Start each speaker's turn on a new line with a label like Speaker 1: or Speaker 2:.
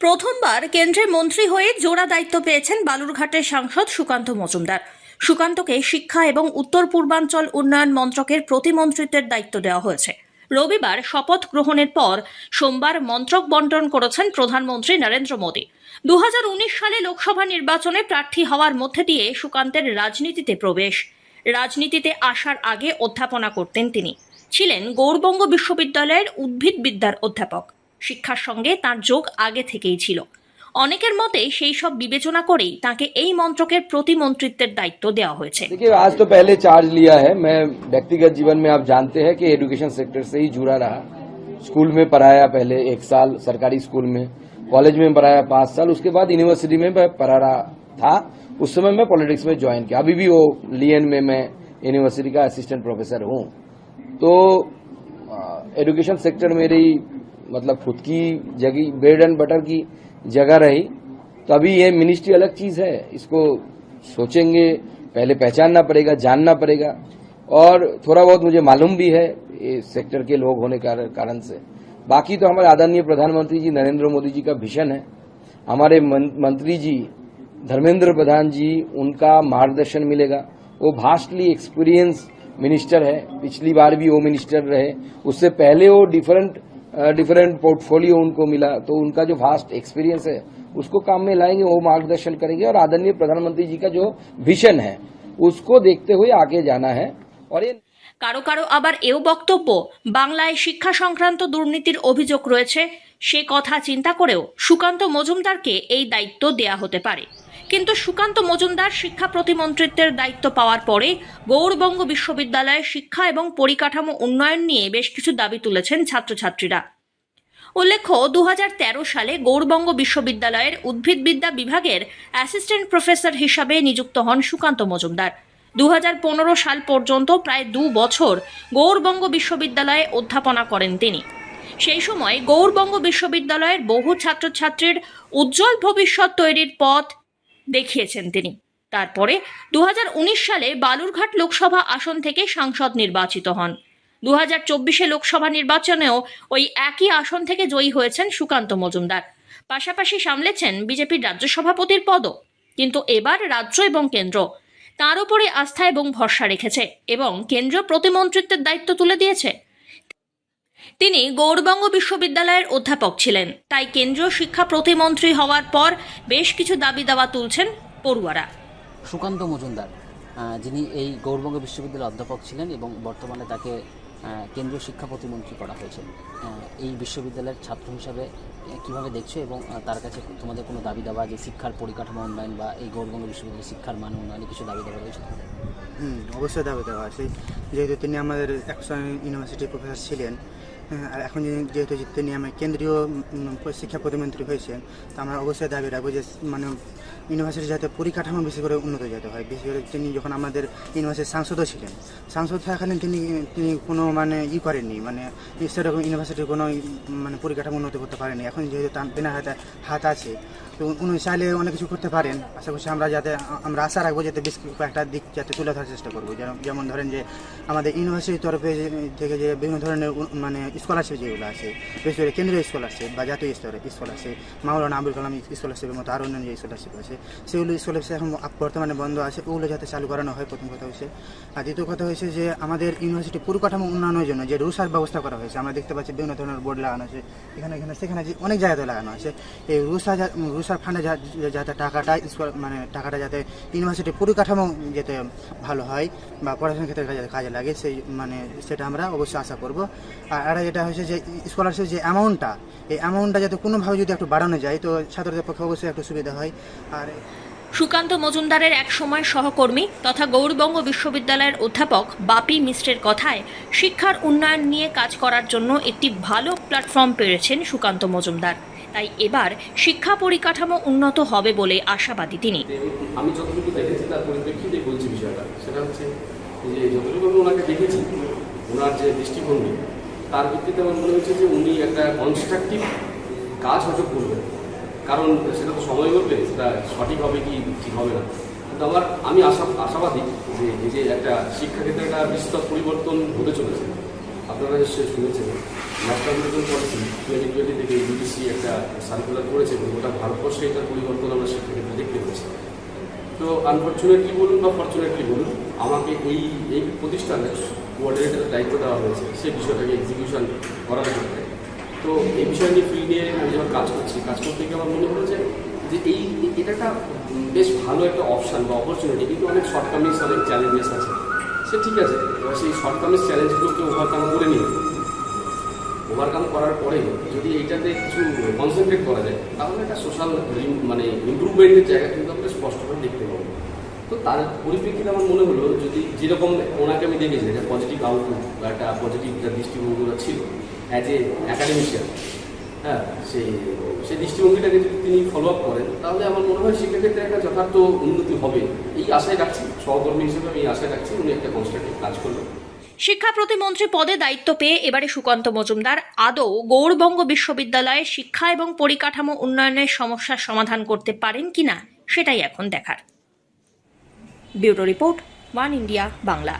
Speaker 1: প্রথমবার কেন্দ্রের মন্ত্রী হয়ে জোড়া দায়িত্ব পেয়েছেন বালুরঘাটের সাংসদ সুকান্ত মজুমদার। সুকান্তকে শিক্ষা এবং উত্তর পূর্বাঞ্চল উন্নয়ন মন্ত্রকের প্রতিমন্ত্রিত্বের দায়িত্ব দেওয়া হয়েছে। রবিবার শপথ গ্রহণের পর সোমবার মন্ত্রক বন্টন করেছেন প্রধানমন্ত্রী নরেন্দ্র মোদী। দু হাজার উনিশ সালে লোকসভা নির্বাচনে প্রার্থী হওয়ার মধ্যে দিয়ে সুকান্তের রাজনীতিতে প্রবেশ। রাজনীতিতে আসার আগে অধ্যাপনা করতেন তিনি। ছিলেন গৌরবঙ্গ বিশ্ববিদ্যালয়ের উদ্ভিদবিদ্যার অধ্যাপক। শিক্ষার সঙ্গে তার যোগ আগে থেকেই ছিল অনেকের মতে সেই সব বিবেচনা করেই তাকে এই মন্ত্রকের প্রতিমন্ত্রিত্বের দায়িত্ব দেওয়া হয়েছে
Speaker 2: देखिए आज तो पहले चार्ज लिया है मैं व्यक्तिगत जीवन में आप जानते हैं कि एजुकेशन सेक्टर से ही जुड़ा रहा स्कूल में पढ़ाया पहले एक साल सरकारी स्कूल में कॉलेज में पढ़ाया पांच साल उसके बाद यूनिवर्सिटी में मैं पढ़ा रहा था उस समय मैं पॉलिटिक्स में ज्वाइन किया अभी भी वो लियन में मैं यूनिवर्सिटी का असिस्टेंट प्रोफेसर हूँ तो एजुकेशन सेक्टर मेरी मतलब खुद की जगह ब्रेड एंड बटर की जगह रही तो अभी ये मिनिस्ट्री अलग चीज़ है। इसको सोचेंगे, पहले पहचानना पड़ेगा, जानना पड़ेगा। और थोड़ा बहुत मुझे मालूम भी है ये सेक्टर के लोग होने के कारण से। बाकी तो हमारे आदरणीय प्रधानमंत्री जी, नरेंद्र मोदी जी का विजन है। हमारे मंत्री जी, धर्मेंद्र प्रधान जी, उनका मार्गदर्शन मिलेगा। वो भास्टली एक्सपीरियंस मिनिस्टर है। पिछली बार भी वो मिनिस्टर रहे। उससे पहले वो डिफरेंट डिफरेंट पोर्टफोलियो उनको मिला तो उनका जो फास्ट एक्सपीरियंस है उसको काम में लाएंगे वो मार्गदर्शन करेंगे और आदरणीय प्रधानमंत्री जी का जो विजन है उसको देखते हुए आगे जाना है और ये
Speaker 1: কারো কারো আবার এও বক্তব্য বাংলায় শিক্ষা সংক্রান্ত দুর্নীতির অভিযোগ রয়েছে সে কথা চিন্তা করেও সুকান্ত মজুমদারকে এই দায়িত্ব দেয়া হতে পারে কিন্তু সুকান্ত মজুমদার শিক্ষা প্রতিমন্ত্রিত্বের দায়িত্ব পাওয়ার পরে গৌরবঙ্গ বিশ্ববিদ্যালয়ে শিক্ষা এবং পরিকাঠামো উন্নয়ন নিয়ে বেশ কিছু দাবি তুলেছেন ছাত্রছাত্রীরা। উল্লেখ্য, দুহাজার তেরো সালে গৌরবঙ্গ বিশ্ববিদ্যালয়ের উদ্ভিদবিদ্যা বিভাগের অ্যাসিস্ট্যান্ট প্রফেসর হিসাবে নিযুক্ত হন সুকান্ত মজুমদার। দু হাজার পনেরো সাল পর্যন্ত প্রায় দু বছর গৌরবঙ্গ বিশ্ববিদ্যালয়ে অধ্যাপনা করেন তিনি। সেই সময় গৌরবঙ্গ বিশ্ববিদ্যালয়ের বহু ছাত্রছাত্রীর উজ্জ্বল ভবিষ্যৎ তৈরির পথ দেখিয়েছেন তিনি। তারপরে দু হাজার উনিশ সালে বালুরঘাট লোকসভা আসন থেকে সাংসদ নির্বাচিত হন। দু হাজার চব্বিশে লোকসভা নির্বাচনেও ওই একই আসন থেকে জয়ী হয়েছেন সুকান্ত মজুমদার। পাশাপাশি সামলেছেন বিজেপির রাজ্য সভাপতির পদও। কিন্তু এবার রাজ্য এবং কেন্দ্র তার উপরে আস্থা এবং ভরসা রেখেছে এবং কেন্দ্র প্রতিমন্ত্রিত্বের দায়িত্ব তুলে দিয়েছে তিনি গৌরবঙ্গ বিশ্ববিদ্যালয়ের অধ্যাপক ছিলেন। তাই কেন্দ্রীয় শিক্ষা প্রতিমন্ত্রী হওয়ার পর বেশ কিছু দাবি দাওয়া তুলছেন পড়ুয়ারা।
Speaker 3: সুকান্ত মজুমদার যিনি এই গৌরবঙ্গ বিশ্ববিদ্যালয়ের অধ্যাপক ছিলেন এবং বর্তমানে তাকে কেন্দ্রীয় শিক্ষা প্রতিমন্ত্রী করা হয়েছে এই বিশ্ববিদ্যালয়ের ছাত্র হিসাবে কীভাবে দেখছ এবং তার কাছে তোমাদের কোনো দাবি দাবা যে শিক্ষার পরিকাঠামো উন্নয়ন বা এই গৌরবঙ্গ বিশ্ববিদ্যালয়ের শিক্ষার মান উন্নয়নে কিছু দাবি দাবা রয়েছে?
Speaker 4: হুম অবশ্যই দাবি দেওয়া আছে। যেহেতু তিনি আমাদের একসময় ইউনিভার্সিটির প্রফেসর ছিলেন আর এখন যেহেতু জিততে তিনি আমার কেন্দ্রীয় শিক্ষা প্রতিমন্ত্রী হয়েছেন, তো আমরা অবশ্যই দাবি রাখব যে মানে ইউনিভার্সিটি যাতে পরিকাঠামো বেশি করে উন্নত যেতে হয়। বেশি করে তিনি যখন আমাদের ইউনিভার্সিটির সাংসদও ছিলেন, সাংসদ থাকাকালীন তিনি তিনি কোনো মানে ই করেননি মানে সেরকম ইউনিভার্সিটির কোনো মানে পরিকাঠামো উন্নত করতে পারেনি। এখন যেহেতু তার তেনার হাতে, হাত আছে তো উনি চাইলে অনেক কিছু করতে পারেন। আশা করছি আমরা যাতে, আমরা আশা রাখব যাতে বেশ কয়েকটা দিক যাতে তুলে ধরার চেষ্টা করব। যেমন ধরেন যে, আমাদের ইউনিভার্সিটির তরফে থেকে যে বিভিন্ন ধরনের মানে স্কলারশিপ যেগুলো আছে, বিশেষ করে কেন্দ্রীয় স্কলারশিপ বা জাতীয় স্তরে স্কলারশিপ মাওলানা আবুল কালাম স্কলারশিপের মতো আরও অন্যান্য যে স্কলারশিপ আছে, সেগুলো স্কলারশিপ এখন বর্তমানে বন্ধ আছে, ওগুলো যাতে চালু করানো হয়, প্রথম কথা হচ্ছে। আর দ্বিতীয় কথা হয়েছে যে, আমাদের ইউনিভার্সিটি পরিকাঠামো উন্নয়নের জন্য যে রুসার ব্যবস্থা করা হয়েছে, আমরা দেখতে পাচ্ছি বিভিন্ন ধরনের বোর্ড লাগানো আছে, এখানে এখানে, সেখানে যে অনেক জায়গাতে লাগানো আছে। এই রুসা যা- রুসার ফান্ডে যাতে টাকাটা মানে টাকাটা যাতে ইউনিভার্সিটির পরিকাঠামো যাতে ভালো হয় বা পড়াশোনার ক্ষেত্রে যাতে কাজে লাগে, সেই মানে সেটা আমরা অবশ্যই আশা করব। আর আর যেটা হয়েছে যে স্কলারশিপ যে অ্যামাউন্টটা এই অ্যামাউন্টটা যাতে কোনোভাবে যদি একটু বাড়ানো যায়, তো ছাত্রদের পক্ষে অবশ্যই একটু সুবিধা হয়। আর
Speaker 1: সুকান্ত মজুমদারের এক সময় সহকর্মী তথা গৌরবঙ্গ বিশ্ববিদ্যালয়ের অধ্যাপক বাপি মিশ্রের কথায়, শিক্ষার উন্নয়ন নিয়ে কাজ করার জন্য একটি ভালো প্ল্যাটফর্ম পেয়েছেন সুকান্ত মজুমদার। তাই এবার শিক্ষা পরিকাঠামো উন্নত হবে বলে আশাবাদী তিনি।
Speaker 5: আমি যতটুকু দেখেছি, তার পরিপ্রেক্ষিতে বলছি বিষয়টা। সেটা হচ্ছে যে যতটুকু আমি ওনাকে দেখেছি, ওনার যে দৃষ্টিভঙ্গি, তার ভিত্তিতে আমার মনে হচ্ছে যে উনি একটা কনস্ট্রাকটিভ কাজ হয়তো করবেন। কারণ সেটা তো সময় বলবে সেটা সঠিক হবে কি, ঠিক হবে না। কিন্তু আমার, আমি আশা, আশাবাদী যে এই যে একটা শিক্ষাক্ষেত্রে একটা বিস্তর পরিবর্তন হতে চলেছে। আপনারা নিশ্চয়ই শুনেছেন national medical policy twenty twenty থেকে ইউজিসি একটা সার্কুলার করেছে এবং গোটা ভারতবর্ষে এটার পরিবর্তন আমরা সেক্ষেত্রে দেখতে পাচ্ছি তো আনফর্চুনেটলি বলুন বা ফর্চুনেটলি বলুন, আমাকে এই এই প্রতিষ্ঠানের কোঅর্ডিনেটরের দায়িত্ব দেওয়া হয়েছে সেই বিষয়টাকে এক্সিকিউশন করার ক্ষেত্রে তো এই বিষয় নিয়ে ফিল্ড নিয়ে আমি যখন কাজ করছি, কাজ করতে গিয়ে আমার মনে হলো যে যে এই এটা একটা বেশ ভালো একটা অপশান বা অপরচুনিটি কিন্তু অনেক শর্টকামিংস অনেক চ্যালেঞ্জেস আছে। সে ঠিক আছে, এবার সেই শর্টকামিংস চ্যালেঞ্জগুলোকে ওভারকাম করে নিয়ে ওভারকাম করার পরে যদি এইটাতে কিছু কনসেন্ট্রেট করা যায়, তাহলে একটা সোশ্যাল মানে ইম্প্রুভমেন্টের জায়গা কিন্তু আমরা স্পষ্টভাবে দেখতে পাবো। তো তার পরিপ্রেক্ষিতে আমার মনে হলো, যদি যেরকম ওনাকে আমি দেখেছি একটা পজিটিভ আউটলুক বা একটা পজিটিভ একটা দৃষ্টিভঙ্গিটা ছিল অ্যাজ এ অ্যাকাডেমিশিয়ান হ্যাঁ সেই সেই দৃষ্টিভঙ্গিটাকে যদি তিনি ফলো আপ করেন, তাহলে আমার মনে হয় একটা যথার্থ উন্নতি হবে। এই আশায় রাখছি, সহকর্মী হিসেবে আমি আশায় রাখছি, উনি একটা কনস্ট্রাকটিভ কাজ করবেন।
Speaker 1: শিক্ষা প্রতিমন্ত্রী পদে দায়িত্ব পেয়ে এবারে সুকান্ত মজুমদার আদৌ গৌড়বঙ্গ বিশ্ববিদ্যালয়ে শিক্ষা এবং পরিকাঠামো উন্নয়নের সমস্যার সমাধান করতে পারেন কিনা, সেটাই এখন দেখার। Bureau report, one India, Bangla.